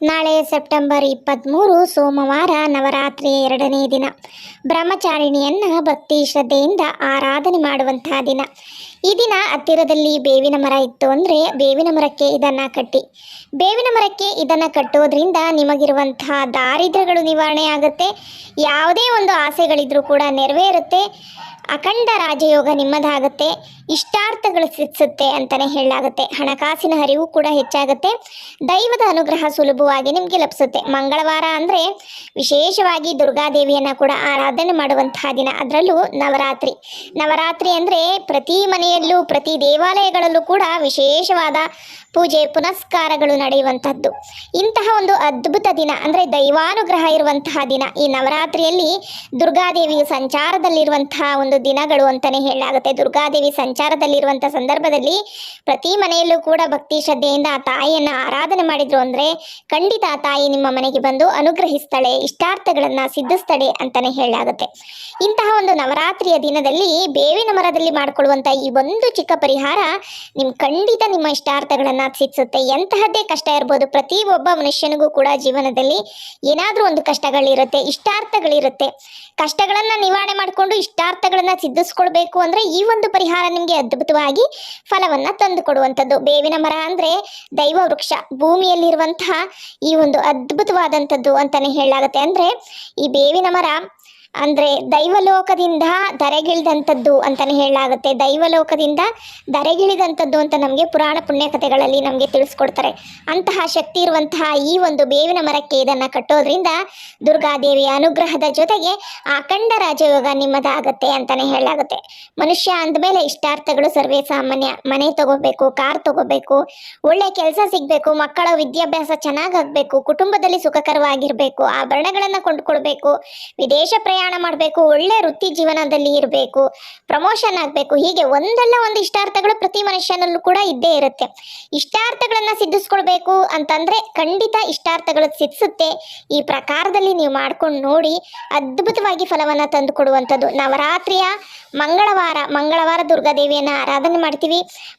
ನಾಳೆ ಸೆಪ್ಟೆಂಬರ್ ಇಪ್ಪತ್ತ್ಮೂರು ಸೋಮವಾರ ನವರಾತ್ರಿಯ ಎರಡನೇ ದಿನ. ಬ್ರಹ್ಮಚಾರಿಣಿಯನ್ನು ಭಕ್ತಿ ಶ್ರದ್ಧೆಯಿಂದ ಆರಾಧನೆ ಮಾಡುವಂತಹ ದಿನ. ಈ ದಿನ ಹತ್ತಿರದಲ್ಲಿ ಬೇವಿನ ಮರ ಇತ್ತು ಅಂದರೆ ಬೇವಿನ ಮರಕ್ಕೆ ಇದನ್ನು ಕಟ್ಟಿ. ಬೇವಿನ ಮರಕ್ಕೆ ಇದನ್ನು ಕಟ್ಟೋದ್ರಿಂದ ನಿಮಗಿರುವಂತಹ ದಾರಿದ್ರ್ಯಗಳು ನಿವಾರಣೆ ಆಗುತ್ತೆ. ಯಾವುದೇ ಒಂದು ಆಸೆಗಳಿದ್ರೂ ಕೂಡ ನೆರವೇರುತ್ತೆ. ಅಖಂಡ ರಾಜಯೋಗ ನಿಮ್ಮದಾಗುತ್ತೆ. ಇಷ್ಟಾರ್ಥಗಳು ಸಿದ್ಧಿಸುತ್ತೆ ಅಂತಲೇ ಹೇಳಲಾಗುತ್ತೆ. ಹಣಕಾಸಿನ ಹರಿವು ಕೂಡ ಹೆಚ್ಚಾಗುತ್ತೆ. ದೈವದ ಅನುಗ್ರಹ ಸುಲಭವಾಗಿ ನಿಮಗೆ ಲಭಿಸುತ್ತೆ. ಮಂಗಳವಾರ ಅಂದರೆ ವಿಶೇಷವಾಗಿ ದುರ್ಗಾದೇವಿಯನ್ನು ಕೂಡ ಆರಾಧನೆ ಮಾಡುವಂತಹ ದಿನ. ಅದರಲ್ಲೂ ನವರಾತ್ರಿ. ನವರಾತ್ರಿ ಅಂದರೆ ಪ್ರತಿ ಮನೆಯಲ್ಲೂ, ಪ್ರತಿ ದೇವಾಲಯಗಳಲ್ಲೂ ಕೂಡ ವಿಶೇಷವಾದ ಪೂಜೆ, ಪುನಸ್ಕಾರಗಳು ನಡೆಯುವಂಥದ್ದು ಇಂತಹ ಒಂದು ಅದ್ಭುತ ದಿನ ಅಂದರೆ ದೈವಾನುಗ್ರಹ ಇರುವಂತಹ ದಿನ. ಈ ನವರಾತ್ರಿಯಲ್ಲಿ ದುರ್ಗಾದೇವಿಯು ಸಂಚಾರದಲ್ಲಿರುವಂತಹ ಒಂದು ದಿನಗಳು ಅಂತಲೇ ಹೇಳಲಾಗುತ್ತೆ. ದುರ್ಗಾದೇವಿ ಸಂಚಾರದಲ್ಲಿರುವಂಥ ಸಂದರ್ಭದಲ್ಲಿ ಪ್ರತಿ ಮನೆಯಲ್ಲೂ ಕೂಡ ಭಕ್ತಿ ಶ್ರದ್ಧೆಯಿಂದ ಆ ತಾಯಿಯನ್ನು ಆರಾಧನೆ ಮಾಡಿದ್ರು ಅಂದರೆ ಖಂಡಿತ ಆ ತಾಯಿ ನಿಮ್ಮ ಮನೆಗೆ ಬಂದು ಅನುಗ್ರಹಿಸ್ತಾಳೆ, ಇಷ್ಟಾರ್ಥಗಳನ್ನು ಸಿದ್ಧಿಸ್ತಾಳೆ ಅಂತಲೇ ಹೇಳಲಾಗುತ್ತೆ. ಇಂತಹ ಒಂದು ನವರಾತ್ರಿಯ ದಿನದಲ್ಲಿ ಬೇವಿನ ಮರದಲ್ಲಿ ಮಾಡಿಕೊಳ್ಳುವಂಥ ಈ ಒಂದು ಚಿಕ್ಕ ಪರಿಹಾರ ನಿಮ್ಮ ಖಂಡಿತ ನಿಮ್ಮ ಇಷ್ಟಾರ್ಥಗಳನ್ನು ಸಿದ್ಧಿಸುತ್ತೆ ಎಂತಹದ್ದೇ ಕಷ್ಟ ಇರ್ಬೋದು, ಪ್ರತಿ ಒಬ್ಬ ಮನುಷ್ಯನಿಗೂ ಕೂಡ ಜೀವನದಲ್ಲಿ ಏನಾದರೂ ಒಂದು ಕಷ್ಟಗಳಿರುತ್ತೆ, ಇಷ್ಟಾರ್ಥಗಳಿರುತ್ತೆ. ಕಷ್ಟಗಳನ್ನು ನಿವಾರಣೆ ಮಾಡಿಕೊಂಡು ಇಷ್ಟಾರ್ಥಗಳನ್ನು ಸಿದ್ಧಿಸ್ಕೊಳ್ಬೇಕು ಅಂದರೆ ಈ ಒಂದು ಪರಿಹಾರ ನಿಮಗೆ ಅದ್ಭುತವಾಗಿ ಫಲವನ್ನು ತಂದು ಕೊಡುವಂಥದ್ದು ಬೇವಿನ ಮರ ಅಂದರೆ ದೈವ ವೃಕ್ಷ, ಭೂಮಿಯಲ್ಲಿರುವಂತಹ ಈ ಒಂದು ಅದ್ಭುತವಾದಂಥದ್ದು ಅಂತಲೇ ಹೇಳಲಾಗುತ್ತೆ. ಅಂದರೆ ಈ ಬೇವಿನ ಮರ ಅಂದರೆ ದೈವಲೋಕದಿಂದ ಧರೆಗಿಳಿದಂಥದ್ದು ಅಂತಲೇ ಹೇಳಲಾಗುತ್ತೆ. ದೈವಲೋಕದಿಂದ ಧರೆಗಿಳಿದಂಥದ್ದು ಅಂತ ನಮಗೆ ಪುರಾಣ ಪುಣ್ಯಕಥೆಗಳಲ್ಲಿ ನಮಗೆ ತಿಳಿಸ್ಕೊಡ್ತಾರೆ. ಅಂತಹ ಶಕ್ತಿ ಇರುವಂತಹ ಈ ಒಂದು ಬೇವಿನ ಮರಕ್ಕೆ ಇದನ್ನು ಕಟ್ಟೋದ್ರಿಂದ ದುರ್ಗಾದೇವಿಯ ಅನುಗ್ರಹದ ಜೊತೆಗೆ ಅಖಂಡ ರಾಜಯೋಗ ನಿಮ್ಮದಾಗತ್ತೆ ಅಂತಲೇ ಹೇಳಲಾಗುತ್ತೆ. ಮನುಷ್ಯ ಅಂದಮೇಲೆ ಇಷ್ಟಾರ್ಥಗಳು ಸರ್ವೇ ಸಾಮಾನ್ಯ. ಮನೆ ತಗೋಬೇಕು, ಕಾರ್ ತಗೋಬೇಕು, ಒಳ್ಳೆ ಕೆಲಸ ಸಿಗಬೇಕು, ಮಕ್ಕಳ ವಿದ್ಯಾಭ್ಯಾಸ ಚೆನ್ನಾಗಾಗಬೇಕು ಕುಟುಂಬದಲ್ಲಿ ಸುಖಕರವಾಗಿರಬೇಕು, ಆಭರಣಗಳನ್ನು ಕೊಂಡುಕೊಳ್ಬೇಕು, ವಿದೇಶ ಪ್ರಯಾಣ ಮಾಡಬೇಕು ಒಳ್ಳೆ ವೃತ್ತಿ ಜೀವನದಲ್ಲಿ ಇರಬೇಕು ಪ್ರಮೋಷನ್ ಆಗಬೇಕು ಹೀಗೆ ಒಂದಲ್ಲ ಒಂದು ಇಷ್ಟಾರ್ಥಗಳು ಮನುಷ್ಯನಲ್ಲೂ ಕೂಡ ಇದ್ದೇ ಇರುತ್ತೆ. ಇಷ್ಟಾರ್ಥಗಳನ್ನು ಸಿದ್ಧಿಸ್ಕೊಳ್ಬೇಕು ಅಂತಂದ್ರೆ ಖಂಡಿತ ಇಷ್ಟಾರ್ಥಗಳು ಸಿದ್ಧಿಸುತ್ತೆ. ಈ ಪ್ರಕಾರದಲ್ಲಿ ನೀವು ಮಾಡ್ಕೊಂಡು ನೋಡಿ ಅದ್ಭುತವಾಗಿ ಫಲವನ್ನು ತಂದು ಕೊಡುವಂಥದ್ದು. ನವರಾತ್ರಿಯ ಮಂಗಳವಾರ ಮಂಗಳವಾರ ದುರ್ಗಾದೇವಿಯನ್ನು ಆರಾಧನೆ ಮಾಡ್ತೀವಿ.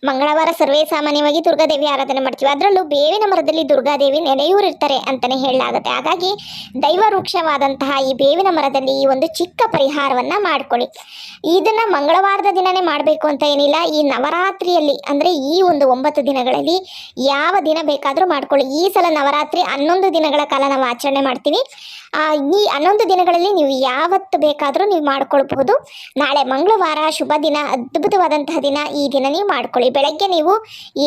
ಮಂಗಳವಾರ ಸರ್ವೇ ಸಾಮಾನ್ಯವಾಗಿ ದುರ್ಗಾದೇವಿ ಆರಾಧನೆ ಮಾಡ್ತೀವಿ. ಅದರಲ್ಲೂ ಬೇವಿನ ಮರದಲ್ಲಿ ದುರ್ಗಾದೇವಿ ನೆಲೆಯೂರಿರ್ತಾರೆ ಅಂತಲೇ ಹೇಳಲಾಗುತ್ತೆ. ಹಾಗಾಗಿ ದೈವ ವೃಕ್ಷವಾದಂತಹ ಈ ಬೇವಿನ ಮರದಲ್ಲಿ ಈ ಒಂದು ಚಿಕ್ಕ ಪರಿಹಾರವನ್ನು ಮಾಡ್ಕೊಳ್ಳಿ. ಇದನ್ನು ಮಂಗಳವಾರದ ದಿನನೇ ಮಾಡಬೇಕು ಅಂತ ಏನಿಲ್ಲ. ಈ ನವರಾತ್ರಿಯಲ್ಲಿ ಅಂದರೆ ಈ ಒಂದು ಒಂಬತ್ತು ದಿನಗಳಲ್ಲಿ ಯಾವ ದಿನ ಬೇಕಾದರೂ ಮಾಡ್ಕೊಳ್ಳಿ. ಈ ಸಲ ನವರಾತ್ರಿ ಹನ್ನೊಂದು ದಿನಗಳ ಕಾಲ ನಾವು ಆಚರಣೆ ಮಾಡ್ತೀವಿ. ಈ ಹನ್ನೊಂದು ದಿನಗಳಲ್ಲಿ ನೀವು ಯಾವತ್ತು ಬೇಕಾದರೂ ನೀವು ಮಾಡ್ಕೊಳ್ಬಹುದು. ನಾಳೆ ಮಂಗಳವಾರ ಶುಭ ದಿನ, ಅದ್ಭುತವಾದಂತಹ ದಿನ ಈ ದಿನ ನೀವು ಮಾಡ್ಕೊಳ್ಳಿ. ಬೆಳಗ್ಗೆ ನೀವು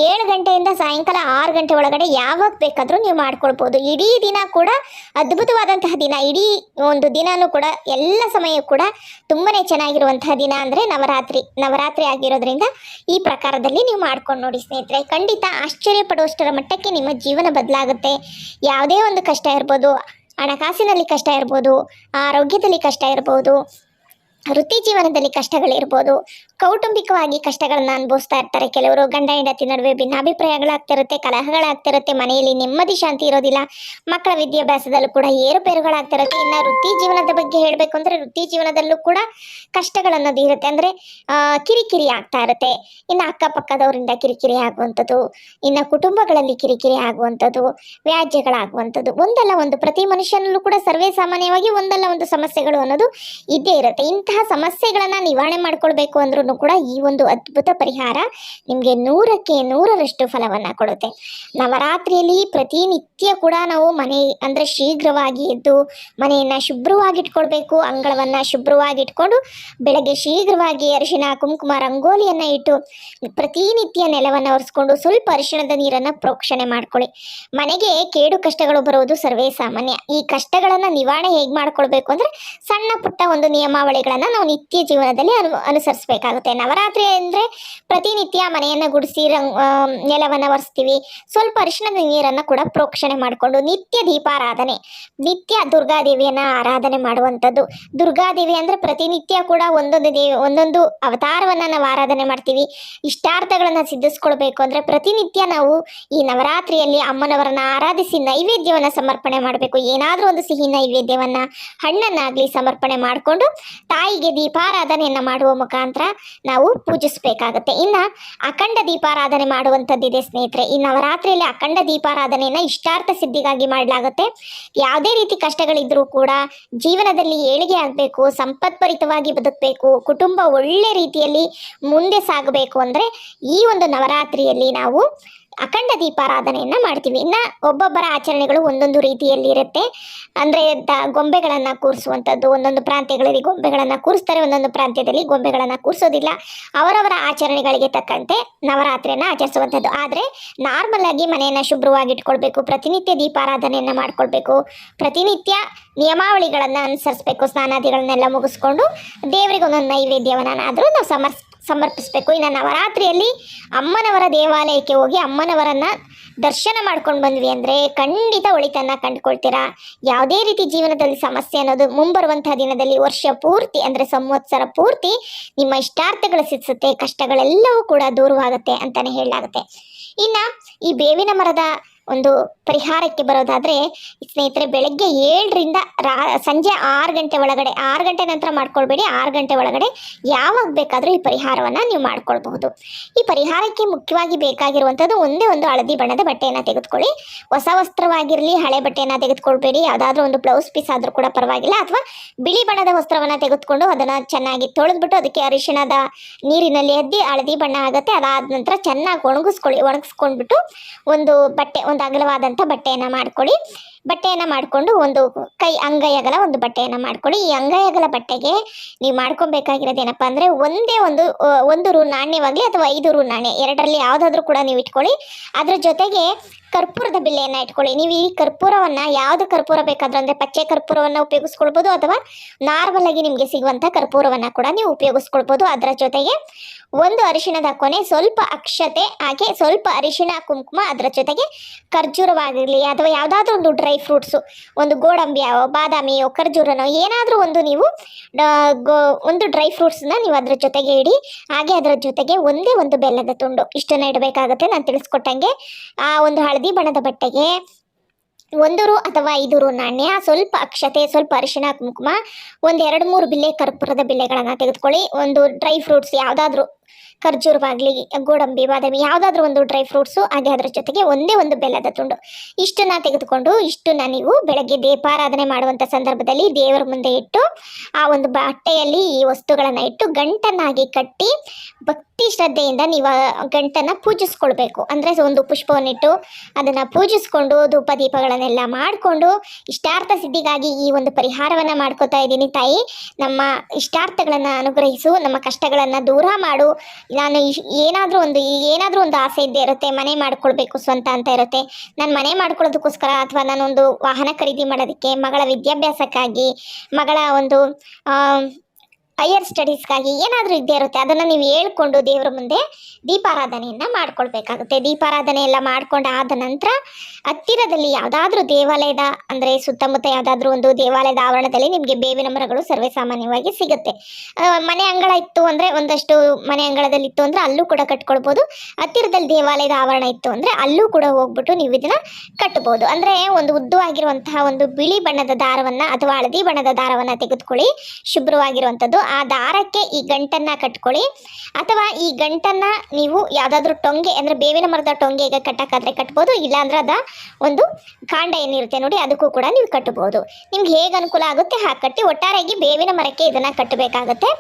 ಏಳು ಗಂಟೆಯಿಂದ ಸಾಯಂಕಾಲ ಆರು ಗಂಟೆ ಒಳಗಡೆ ಯಾವಾಗ ಬೇಕಾದರೂ ನೀವು ಮಾಡ್ಕೊಳ್ಬೋದು ಇಡೀ ದಿನ ಕೂಡ ಅದ್ಭುತವಾದಂತಹ ದಿನ. ಇಡೀ ಒಂದು ದಿನನೂ ಕೂಡ, ಎಲ್ಲ ಸಮಯ ಕೂಡ ತುಂಬಾ ಚೆನ್ನಾಗಿರುವಂತಹ ದಿನ ಅಂದರೆ ನವರಾತ್ರಿ. ನವರಾತ್ರಿ ಆಗಿರೋದ್ರಿಂದ ಈ ಪ್ರಕಾರದಲ್ಲಿ ನೀವು ಮಾಡ್ಕೊಂಡು ನೋಡಿ ಸ್ನೇಹಿತರೆ, ಖಂಡಿತ ಆಶ್ಚರ್ಯ ಪಡುವಷ್ಟರ ಮಟ್ಟಕ್ಕೆ ನಿಮ್ಮ ಜೀವನ ಬದಲಾಗುತ್ತೆ. ಯಾವುದೇ ಒಂದು ಕಷ್ಟ ಇರ್ಬೋದು, ಹಣಕಾಸಿನಲ್ಲಿ ಕಷ್ಟ ಇರ್ಬೋದು, ಆರೋಗ್ಯದಲ್ಲಿ ಕಷ್ಟ ಇರ್ಬೋದು, ವೃತ್ತಿ ಜೀವನದಲ್ಲಿ ಕಷ್ಟಗಳಿರ್ಬೋದು ಕೌಟುಂಬಿಕವಾಗಿ ಕಷ್ಟಗಳನ್ನ ಅನುಭವಿಸ್ತಾ ಇರ್ತಾರೆ. ಕೆಲವರು ಗಂಡ, ಹೆಂಡತಿ ನಡುವೆ ಭಿನ್ನಾಭಿಪ್ರಾಯಗಳಾಗ್ತಿರುತ್ತೆ, ಕಲಹಗಳಾಗ್ತಿರುತ್ತೆ, ಮನೆಯಲ್ಲಿ ನೆಮ್ಮದಿ, ಶಾಂತಿ ಇರೋದಿಲ್ಲ. ಮಕ್ಕಳ ವಿದ್ಯಾಭ್ಯಾಸದಲ್ಲೂ ಕೂಡ ಏರುಪೇರುಗಳಾಗ್ತಿರುತ್ತೆ. ಇನ್ನು ವೃತ್ತಿ ಜೀವನದ ಬಗ್ಗೆ ಹೇಳಬೇಕು ಅಂದರೆ ವೃತ್ತಿ ಜೀವನದಲ್ಲೂ ಕೂಡ ಕಷ್ಟಗಳನ್ನೋದು ಇರುತ್ತೆ. ಅಂದರೆ ಕಿರಿಕಿರಿ ಆಗ್ತಾ ಇರುತ್ತೆ. ಇನ್ನು ಅಕ್ಕಪಕ್ಕದವರಿಂದ ಕಿರಿಕಿರಿ ಆಗುವಂಥದ್ದು, ಇನ್ನು ಕುಟುಂಬಗಳಲ್ಲಿ ಕಿರಿಕಿರಿ ಆಗುವಂಥದ್ದು, ವ್ಯಾಜ್ಯಗಳಾಗುವಂಥದ್ದು, ಒಂದಲ್ಲ ಒಂದು. ಪ್ರತಿ ಮನುಷ್ಯನಲ್ಲೂ ಕೂಡ ಸರ್ವೇ ಸಾಮಾನ್ಯವಾಗಿ ಒಂದಲ್ಲ ಒಂದು ಸಮಸ್ಯೆಗಳು ಅನ್ನೋದು ಇದ್ದೇ ಇರುತ್ತೆ. ಇಂತಹ ಸಮಸ್ಯೆಗಳನ್ನು ನಿವಾರಣೆ ಮಾಡ್ಕೊಳ್ಬೇಕು ಅಂದ್ರೂ ಕೂಡ ಈ ಒಂದು ಅದ್ಭುತ ಪರಿಹಾರ ನಿಮಗೆ ನೂರಕ್ಕೆ ನೂರರಷ್ಟು ಫಲವನ್ನು ಕೊಡುತ್ತೆ. ನವರಾತ್ರಿಯಲ್ಲಿ ಪ್ರತಿನಿತ್ಯ ಕೂಡ ನಾವು ಮನೆ ಅಂದರೆ ಶೀಘ್ರವಾಗಿ ಎದ್ದು ಮನೆಯನ್ನು ಶುಭ್ರವಾಗಿಟ್ಕೊಳ್ಬೇಕು, ಅಂಗಳವನ್ನು ಶುಭ್ರವಾಗಿಟ್ಕೊಂಡು ಬೆಳಗ್ಗೆ ಶೀಘ್ರವಾಗಿ ಅರಿಶಿನ ಕುಂಕುಮ, ರಂಗೋಲಿಯನ್ನು ಇಟ್ಟು ಪ್ರತಿನಿತ್ಯ ನೆಲವನ್ನು ಒರೆಸ್ಕೊಂಡು ಸ್ವಲ್ಪ ಅರಿಶಿಣದ ನೀರನ್ನು ಪ್ರೋಕ್ಷಣೆ ಮಾಡ್ಕೊಳ್ಳಿ. ಮನೆಗೆ ಕೇಡು ಕಷ್ಟಗಳು ಬರುವುದು ಸರ್ವೇ ಸಾಮಾನ್ಯ. ಈ ಕಷ್ಟಗಳನ್ನು ನಿವಾರಣೆ ಹೇಗೆ ಮಾಡ್ಕೊಳ್ಬೇಕು ಅಂದರೆ ಸಣ್ಣ ಪುಟ್ಟ ಒಂದು ನಿಯಮಾವಳಿಗಳನ್ನು ನಾವು ನಿತ್ಯ ಜೀವನದಲ್ಲಿ ಅನು, ಅನುಸರಿಸಬೇಕಾಗುತ್ತೆ. ನವರಾತ್ರಿ ಅಂದರೆ ಪ್ರತಿನಿತ್ಯ ಮನೆಯನ್ನು ಗುಡಿಸಿ ರಂಗ್ ನೆಲವನ್ನ ನೆಲವನ್ನು ಒರೆಸ್ತೀವಿ. ಸ್ವಲ್ಪ ಅರಿಶಿಣದ ನೀರನ್ನು ಕೂಡ ಪ್ರೋಕ್ಷಣೆ ಮಾಡಿಕೊಂಡು ನಿತ್ಯ ದೀಪಾರಾಧನೆ, ನಿತ್ಯ ದುರ್ಗಾದೇವಿಯನ್ನು ಆರಾಧನೆ ಮಾಡುವಂಥದ್ದು. ದುರ್ಗಾದೇವಿ ಅಂದರೆ ಪ್ರತಿನಿತ್ಯ ಕೂಡ ಒಂದೊಂದು ದೇವಿ, ಒಂದೊಂದು ಅವತಾರವನ್ನು ನಾವು ಆರಾಧನೆ ಮಾಡ್ತೀವಿ. ಇಷ್ಟಾರ್ಥಗಳನ್ನು ಸಿದ್ಧಿಸ್ಕೊಳ್ಬೇಕು ಅಂದರೆ ಪ್ರತಿನಿತ್ಯ ನಾವು ಈ ನವರಾತ್ರಿಯಲ್ಲಿ ಅಮ್ಮನವರನ್ನ ಆರಾಧಿಸಿ ನೈವೇದ್ಯವನ್ನು ಸಮರ್ಪಣೆ ಮಾಡಬೇಕು. ಏನಾದರೂ ಒಂದು ಸಿಹಿ ನೈವೇದ್ಯವನ್ನು, ಹಣ್ಣನ್ನಾಗಲಿ ಸಮರ್ಪಣೆ ಮಾಡಿಕೊಂಡು ತಾಯಿಗೆ ದೀಪಾರಾಧನೆಯನ್ನು ಮಾಡುವ ಮುಖಾಂತರ ನಾವು ಪೂಜಿಸಬೇಕಾಗತ್ತೆ. ಇನ್ನು ಅಖಂಡ ದೀಪಾರಾಧನೆ ಮಾಡುವಂಥದ್ದಿದೆ ಸ್ನೇಹಿತರೆ. ಈ ನವರಾತ್ರಿಯಲ್ಲಿ ಅಖಂಡ ದೀಪಾರಾಧನೆಯನ್ನು ಇಷ್ಟಾರ್ಥ ಸಿದ್ಧಿಗಾಗಿ ಮಾಡಲಾಗುತ್ತೆ. ಯಾವುದೇ ರೀತಿ ಕಷ್ಟಗಳಿದ್ರೂ ಕೂಡ ಜೀವನದಲ್ಲಿ ಏಳಿಗೆ ಆಗಬೇಕು ಸಂಪತ್ಪರಿತವಾಗಿ ಬದುಕಬೇಕು, ಕುಟುಂಬ ಒಳ್ಳೆ ರೀತಿಯಲ್ಲಿ ಮುಂದೆ ಸಾಗಬೇಕು ಅಂದರೆ ಈ ಒಂದು ನವರಾತ್ರಿಯಲ್ಲಿ ನಾವು ಅಖಂಡ ದೀಪಾರಾಧನೆಯನ್ನು ಮಾಡ್ತೀವಿ. ಇನ್ನು ಒಬ್ಬೊಬ್ಬರ ಆಚರಣೆಗಳು ಒಂದೊಂದು ರೀತಿಯಲ್ಲಿ ಇರುತ್ತೆ. ಅಂದರೆ ದ ಗೊಂಬೆಗಳನ್ನು ಕೂರಿಸುವಂಥದ್ದು, ಒಂದೊಂದು ಪ್ರಾಂತ್ಯಗಳಲ್ಲಿ ಗೊಂಬೆಗಳನ್ನು ಕೂರಿಸ್ತಾರೆ, ಒಂದೊಂದು ಪ್ರಾಂತ್ಯದಲ್ಲಿ ಗೊಂಬೆಗಳನ್ನು ಕೂರಿಸೋದಿಲ್ಲ. ಅವರವರ ಆಚರಣೆಗಳಿಗೆ ತಕ್ಕಂತೆ ನವರಾತ್ರಿಯನ್ನು ಆಚರಿಸುವಂಥದ್ದು. ಆದರೆ ನಾರ್ಮಲ್ ಆಗಿ ಮನೆಯನ್ನು ಶುಭ್ರವಾಗಿ ಇಟ್ಕೊಳ್ಬೇಕು ಪ್ರತಿನಿತ್ಯ ದೀಪಾರಾಧನೆಯನ್ನು ಮಾಡ್ಕೊಳ್ಬೇಕು, ಪ್ರತಿನಿತ್ಯ ನಿಯಮಾವಳಿಗಳನ್ನು ಅನುಸರಿಸಬೇಕು, ಸ್ನಾನಾದಿಗಳನ್ನೆಲ್ಲ ಮುಗಿಸ್ಕೊಂಡು ದೇವರಿಗೆ ಒಂದೊಂದು ನೈವೇದ್ಯವನ್ನು ಆದರೂ ನಾವು ಸಮರ್ಸ್ ಸಮರ್ಪಿಸಬೇಕು. ಇನ್ನು ನವರಾತ್ರಿಯಲ್ಲಿ ಅಮ್ಮನವರ ದೇವಾಲಯಕ್ಕೆ ಹೋಗಿ ಅಮ್ಮನವರನ್ನು ದರ್ಶನ ಮಾಡ್ಕೊಂಡು ಬಂದ್ವಿ ಅಂದರೆ ಖಂಡಿತ ಒಳಿತನ್ನು ಕಂಡುಕೊಳ್ತೀರಾ? ಯಾವುದೇ ರೀತಿ ಜೀವನದಲ್ಲಿ ಸಮಸ್ಯೆ ಅನ್ನೋದು ಮುಂಬರುವಂತಹ ದಿನದಲ್ಲಿ ವರ್ಷ ಪೂರ್ತಿ ಅಂದರೆ ಸಂವತ್ಸರ ಪೂರ್ತಿ ನಿಮ್ಮ ಇಷ್ಟಾರ್ಥಗಳು ಸಿದ್ಧಿಸುತ್ತೆ ಕಷ್ಟಗಳೆಲ್ಲವೂ ಕೂಡ ದೂರವಾಗುತ್ತೆ ಅಂತಲೇ ಹೇಳಲಾಗುತ್ತೆ. ಇನ್ನು ಈ ಬೇವಿನ ಮರದ ಒಂದು ಪರಿಹಾರಕ್ಕೆ ಬರೋದಾದರೆ ಸ್ನೇಹಿತರೆ, ಬೆಳಗ್ಗೆ ಏಳರಿಂದ ರಾ, ಸಂಜೆ ಆರು ಗಂಟೆ ಒಳಗಡೆ, ಆರು ಗಂಟೆ ನಂತರ ಮಾಡ್ಕೊಳ್ಬೇಡಿ, ಆರು ಗಂಟೆ ಒಳಗಡೆ ಯಾವಾಗ ಬೇಕಾದರೂ ಈ ಪರಿಹಾರವನ್ನು ನೀವು ಮಾಡ್ಕೊಳ್ಬಹುದು. ಈ ಪರಿಹಾರಕ್ಕೆ ಮುಖ್ಯವಾಗಿ ಬೇಕಾಗಿರುವಂಥದ್ದು ಒಂದೇ ಒಂದು ಹಳದಿ ಬಣ್ಣದ ಬಟ್ಟೆಯನ್ನು ತೆಗೆದುಕೊಳ್ಳಿ. ಹೊಸ ವಸ್ತ್ರವಾಗಿರಲಿ, ಹಳೆ ಬಟ್ಟೆಯನ್ನು ತೆಗೆದುಕೊಳ್ಬೇಡಿ, ಯಾವುದಾದ್ರೂ ಒಂದು ಬ್ಲೌಸ್ ಪೀಸ್ ಆದರೂ ಕೂಡ ಪರವಾಗಿಲ್ಲ, ಅಥವಾ ಬಿಳಿ ಬಣ್ಣದ ವಸ್ತ್ರವನ್ನು ತೆಗೆದುಕೊಂಡು ಅದನ್ನು ಚೆನ್ನಾಗಿ ತೊಳೆದ್ಬಿಟ್ಟು ಅದಕ್ಕೆ ಅರಿಶಿಣದ ನೀರಿನಲ್ಲಿ ಎದ್ದಿ ಹಳದಿ ಬಣ್ಣ ಆಗುತ್ತೆ ಅದಾದ ನಂತರ ಚೆನ್ನಾಗಿ ಒಣಗಿಸ್ಕೊಳ್ಳಿ, ಒಣಗಿಸ್ಕೊಂಡ್ಬಿಟ್ಟು ಒಂದು ಬಟ್ಟೆ ಒಂದು ಅಗಲವಾದಂಥ ಬಟ್ಟೆಯನ್ನು ಮಾಡ್ಕೊಳ್ಳಿ. ಬಟ್ಟೆಯನ್ನು ಮಾಡಿಕೊಂಡು ಒಂದು ಕೈ ಅಂಗೈಯಗಲ ಒಂದು ಬಟ್ಟೆಯನ್ನು ಮಾಡ್ಕೊಳ್ಳಿ ಈ ಅಂಗೈಯಗಲ ಬಟ್ಟೆಗೆ ನೀವು ಮಾಡ್ಕೊಬೇಕಾಗಿರೋದು ಏನಪ್ಪಾ ಅಂದರೆ ಒಂದೇ ಒಂದು ಒಂದು ರೂ ನಾಣ್ಯವಾಗಲಿ ಅಥವಾ ಐದು ರೂ ನಾಣ್ಯ, ಎರಡರಲ್ಲಿ ಯಾವುದಾದ್ರೂ ಕೂಡ ನೀವು ಇಟ್ಕೊಳ್ಳಿ. ಅದರ ಜೊತೆಗೆ ಕರ್ಪೂರದ ಬಿಲ್ಲೆಯನ್ನು ಇಟ್ಕೊಳ್ಳಿ. ನೀವು ಈ ಕರ್ಪೂರವನ್ನು ಯಾವುದು ಕರ್ಪೂರ ಬೇಕಾದ್ರೂ ಅಂದರೆ ಪಚ್ಚೆ ಕರ್ಪೂರವನ್ನು ಉಪಯೋಗಿಸ್ಕೊಳ್ಬೋದು ಅಥವಾ ನಾರ್ಮಲ್ ಆಗಿ ನಿಮಗೆ ಸಿಗುವಂಥ ಕರ್ಪೂರವನ್ನು ಕೂಡ ನೀವು ಉಪಯೋಗಿಸ್ಕೊಳ್ಬೋದು. ಅದರ ಜೊತೆಗೆ ಒಂದು ಅರಿಶಿಣದ ಕೊನೆ ಸ್ವಲ್ಪ ಅಕ್ಷತೆ ಹಾಗೆ ಸ್ವಲ್ಪ ಅರಿಶಿಣ, ಕುಂಕುಮ ಅದರ ಜೊತೆಗೆ ಖರ್ಜೂರವಾಗಿರಲಿ ಅಥವಾ ಯಾವುದಾದ್ರೂ ಒಂದು ಫ್ರೂಟ್ಸು ಒಂದು ಗೋಡಂಬಿಯೋ ಬಾದಾಮಿಯೋ ಖರ್ಜೂರನೋ, ಏನಾದರೂ ಒಂದು ನೀವು ಗೋ- ಒಂದು ಡ್ರೈ ಫ್ರೂಟ್ಸ್ನ ನೀವು ಅದರ ಜೊತೆಗೆ ಇಡಿ, ಹಾಗೆ ಅದರ ಜೊತೆಗೆ ಒಂದೇ ಒಂದು ಬೆಲ್ಲದ ತುಂಡು. ಇಷ್ಟನ್ನು ಇಡಬೇಕಾಗುತ್ತೆ, ನಾನು ತಿಳಿಸ್ಕೊಟ್ಟಂಗೆ. ಆ, ಒಂದು ಹಳದಿ ಬಣ್ಣದ ಬಟ್ಟೆಗೆ ಒಂದೂರು ಅಥವಾ ಐದು ರು ನಾಣ್ಯ, ಸ್ವಲ್ಪ ಅಕ್ಷತೆ, ಸ್ವಲ್ಪ ಅರಿಶಿಣ, ಕುಂಕುಮ ಒಂದು ಎರಡು ಮೂರು ಬಿಲ್ಲೆ ಕರ್ಪೂರದ ಬಿಲ್ಲೆಗಳನ್ನು ತೆಗೆದುಕೊಳ್ಳಿ. ಒಂದು ಡ್ರೈ ಫ್ರೂಟ್ಸ್ ಯಾವುದಾದ್ರೂ ಖರ್ಜೂರವಾಗಲಿ ಗೋಡಂಬಿ, ಬಾದಾಮಿ, ಯಾವುದಾದ್ರೂ ಒಂದು ಡ್ರೈ ಫ್ರೂಟ್ಸು ಹಾಗೆ ಅದರ ಜೊತೆಗೆ ಒಂದೇ ಒಂದು ಬೆಲ್ಲದ ತುಂಡು. ಇಷ್ಟನ್ನ ತೆಗೆದುಕೊಂಡು, ಇಷ್ಟನ್ನ ನೀವು ಬೆಳಗ್ಗೆ ದೇಪಾರಾಧನೆ ಮಾಡುವಂಥ ಸಂದರ್ಭದಲ್ಲಿ ದೇವರ ಮುಂದೆ ಇಟ್ಟು, ಆ ಒಂದು ಬಟ್ಟೆಯಲ್ಲಿ ಈ ವಸ್ತುಗಳನ್ನು ಇಟ್ಟು ಗಂಟನ್ನಾಗಿ ಕಟ್ಟಿ ಶ್ರದ್ಧೆಯಿಂದ ನೀವು ಆ ಗಂಟನ್ನು ಪೂಜಿಸ್ಕೊಳ್ಬೇಕು. ಅಂದರೆ ಒಂದು ಪುಷ್ಪವನ್ನಿಟ್ಟು ಅದನ್ನು ಪೂಜಿಸ್ಕೊಂಡು ಧೂಪ ದೀಪಗಳನ್ನೆಲ್ಲ ಮಾಡಿಕೊಂಡು ಇಷ್ಟಾರ್ಥ ಸಿದ್ಧಿಗಾಗಿ ಈ ಒಂದು ಪರಿಹಾರವನ್ನು ಮಾಡ್ಕೋತಾ ಇದ್ದೀನಿ ತಾಯಿ. ನಮ್ಮ ಇಷ್ಟಾರ್ಥಗಳನ್ನು ಅನುಗ್ರಹಿಸು, ನಮ್ಮ ಕಷ್ಟಗಳನ್ನು ದೂರ ಮಾಡು. ನಾನು ಏನಾದರೂ ಒಂದು ಏನಾದರೂ ಒಂದು ಆಸೆ ಇದ್ದೇ ಇರುತ್ತೆ, ಮನೆ ಮಾಡ್ಕೊಳ್ಬೇಕು ಸ್ವಂತ ಅಂತ ಇರುತ್ತೆ. ನಾನು ಮನೆ ಮಾಡ್ಕೊಳ್ಳೋದಕ್ಕೋಸ್ಕರ ಅಥವಾ ನಾನೊಂದು ವಾಹನ ಖರೀದಿ ಮಾಡೋದಕ್ಕೆ, ಮಗಳ ವಿದ್ಯಾಭ್ಯಾಸಕ್ಕಾಗಿ, ಮಗಳ ಒಂದು ಹೈಯರ್ ಸ್ಟಡೀಸ್ಗಾಗಿ ಏನಾದರೂ ಇದ್ದೇ ಇರುತ್ತೆ, ಅದನ್ನು ನೀವು ಹೇಳ್ಕೊಂಡು ದೇವರ ಮುಂದೆ ದೀಪಾರಾಧನೆಯನ್ನು ಮಾಡ್ಕೊಳ್ಬೇಕಾಗುತ್ತೆ. ದೀಪಾರಾಧನೆ ಎಲ್ಲ ಮಾಡ್ಕೊಂಡು ಆದ ನಂತರ ಹತ್ತಿರದಲ್ಲಿ ಯಾವುದಾದ್ರೂ ದೇವಾಲಯದ, ಅಂದರೆ ಸುತ್ತಮುತ್ತ ಯಾವುದಾದ್ರೂ ಒಂದು ದೇವಾಲಯದ ಆವರಣದಲ್ಲಿ ನಿಮಗೆ ಬೇವಿನ ಮರಗಳು ಸರ್ವೇ ಸಾಮಾನ್ಯವಾಗಿ ಸಿಗುತ್ತೆ. ಮನೆ ಅಂಗಳ ಇತ್ತು ಅಂದರೆ ಒಂದಷ್ಟು ಮನೆ ಅಂಗಳದಲ್ಲಿ ಇತ್ತು ಅಂದರೆ ಅಲ್ಲೂ ಕೂಡ ಕಟ್ಕೊಳ್ಬೋದು. ಹತ್ತಿರದಲ್ಲಿ ದೇವಾಲಯದ ಆವರಣ ಇತ್ತು ಅಂದರೆ ಅಲ್ಲೂ ಕೂಡ ಹೋಗ್ಬಿಟ್ಟು ನೀವು ಇದನ್ನು ಕಟ್ಟಬಹುದು ಅಂದರೆ ಒಂದು ಉದ್ದವಾಗಿರುವಂತಹ ಒಂದು ಬಿಳಿ ಬಣ್ಣದ ದಾರವನ್ನು ಅಥವಾ ಹಳದಿ ಬಣ್ಣದ ದಾರವನ್ನು ತೆಗೆದುಕೊಳ್ಳಿ. ಶುಭ್ರವಾಗಿರುವಂಥದ್ದು. ಆ ದಾರಕ್ಕೆ ಈ ಗಂಟನ್ನು ಕಟ್ಕೊಳ್ಳಿ. ಅಥವಾ ಈ ಗಂಟನ್ನು ನೀವು ಯಾವುದಾದ್ರೂ ಟೊಂಗೆ ಅಂದರೆ ಬೇವಿನ ಮರದ ಟೊಂಗೆ ಈಗ ಕಟ್ಟಕ್ಕಾದ್ರೆ ಕಟ್ಬೋದು, ಇಲ್ಲಾಂದ್ರೆ ಅದ ಒಂದು ಕಾಂಡ ಏನಿರುತ್ತೆ ನೋಡಿ ಅದಕ್ಕೂ ಕೂಡ ನೀವು ಕಟ್ಟಬಹುದು ನಿಮ್ಗೆ ಹೇಗೆ ಅನುಕೂಲ ಆಗುತ್ತೆ ಹಾಗೆ ಕಟ್ಟಿ, ಒಟ್ಟಾರೆಯಾಗಿ ಬೇವಿನ ಮರಕ್ಕೆ ಇದನ್ನು ಕಟ್ಟಬೇಕಾಗುತ್ತೆ.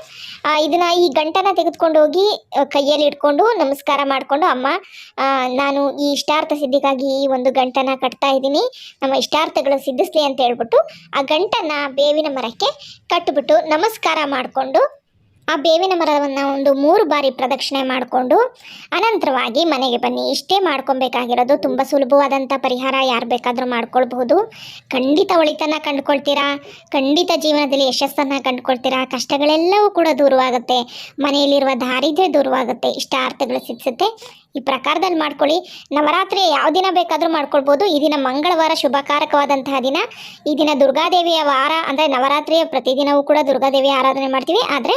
ಇದನ್ನು ಈ ಗಂಟನ್ನು ತೆಗೆದುಕೊಂಡು ಹೋಗಿ ಕೈಯಲ್ಲಿ ಇಟ್ಕೊಂಡು ನಮಸ್ಕಾರ ಮಾಡಿಕೊಂಡು, ಅಮ್ಮ ನಾನು ಈ ಇಷ್ಟಾರ್ಥ ಸಿದ್ಧಿಗಾಗಿ ಈ ಒಂದು ಗಂಟನ್ನು ಕಟ್ತಾ ಇದ್ದೀನಿ, ನಮ್ಮ ಇಷ್ಟಾರ್ಥಗಳು ಸಿದ್ಧಿಸ್ಲಿ ಅಂತ ಹೇಳ್ಬಿಟ್ಟು ಆ ಗಂಟನ್ನ ಬೇವಿನ ಮರಕ್ಕೆ ಕಟ್ಟಿಬಿಟ್ಟು ನಮಸ್ಕಾರ ಮಾಡಿಕೊಂಡು ಆ ಬೇವಿನ ಮರವನ್ನು ಒಂದು ಮೂರು ಬಾರಿ ಪ್ರದಕ್ಷಿಣೆ ಮಾಡಿಕೊಂಡು ಅನಂತರವಾಗಿ ಮನೆಗೆ ಬನ್ನಿ. ಇಷ್ಟೇ ಮಾಡ್ಕೊಬೇಕಾಗಿರೋದು ತುಂಬ ಸುಲಭವಾದಂಥ ಪರಿಹಾರ. ಯಾರು ಬೇಕಾದರೂ ಮಾಡ್ಕೊಳ್ಬಹುದು. ಖಂಡಿತ ಒಳಿತನ್ನು ಕಂಡುಕೊಳ್ತೀರಾ? ಖಂಡಿತ ಜೀವನದಲ್ಲಿ ಯಶಸ್ಸನ್ನು ಕಂಡುಕೊಳ್ತೀರಾ? ಕಷ್ಟಗಳೆಲ್ಲವೂ ಕೂಡ ದೂರವಾಗುತ್ತೆ. ಮನೆಯಲ್ಲಿರುವ ದಾರಿದ್ರೆ ದೂರವಾಗುತ್ತೆ. ಇಷ್ಟ ಅರ್ಥಗಳು ಸಿದ್ಧಿಸುತ್ತೆ ಈ ಪ್ರಕಾರದಲ್ಲಿ ಮಾಡ್ಕೊಳ್ಳಿ. ನವರಾತ್ರಿ ಯಾವ ದಿನ ಬೇಕಾದರೂ ಮಾಡ್ಕೊಳ್ಬೋದು. ಈ ದಿನ ಮಂಗಳವಾರ ಶುಭಕಾರಕವಾದಂತಹ ದಿನ. ಈ ದಿನ ದುರ್ಗಾದೇವಿಯ ವಾರ ಅಂದರೆ ನವರಾತ್ರಿಯ ಪ್ರತಿದಿನವೂ ಕೂಡ ದುರ್ಗಾದೇವಿಯ ಆರಾಧನೆ ಮಾಡ್ತೀವಿ. ಆದರೆ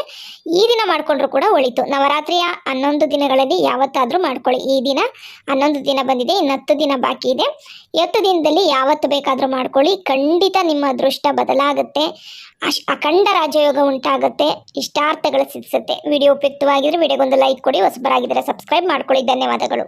ಈ ದಿನ ಮಾಡಿಕೊಂಡ್ರೂ ಕೂಡ ಒಳಿತು. ನವರಾತ್ರಿಯ ಹನ್ನೊಂದು ದಿನಗಳಲ್ಲಿ ಯಾವತ್ತಾದರೂ ಮಾಡ್ಕೊಳ್ಳಿ. ಈ ದಿನ ಹನ್ನೊಂದು ದಿನ ಬಂದಿದೆ. ಇನ್ನು ಹತ್ತು ದಿನ ಬಾಕಿ ಇದೆ. ಈ ಹತ್ತು ದಿನದಲ್ಲಿ ಯಾವತ್ತು ಬೇಕಾದರೂ ಮಾಡ್ಕೊಳ್ಳಿ. ಖಂಡಿತ ನಿಮ್ಮ ಅದೃಷ್ಟ ಬದಲಾಗುತ್ತೆ. ಅಶ್ ಅಖಂಡ ರಾಜಯೋಗ ಉಂಟಾಗುತ್ತೆ. ಇಷ್ಟಾರ್ಥಗಳು ಸಿದ್ಧಿಸುತ್ತೆ ವಿಡಿಯೋ ಉಪಯುಕ್ತವಾಗಿದ್ರೆ ವಿಡಿಯೋಗೊಂದು ಲೈಕ್ ಕೊಡಿ, ಹೊಸಬರಾಗಿದ್ದರೆ ಸಬ್ಸ್ಕ್ರೈಬ್ ಮಾಡ್ಕೊಳ್ಳಿ. ಧನ್ಯವಾದಗಳು.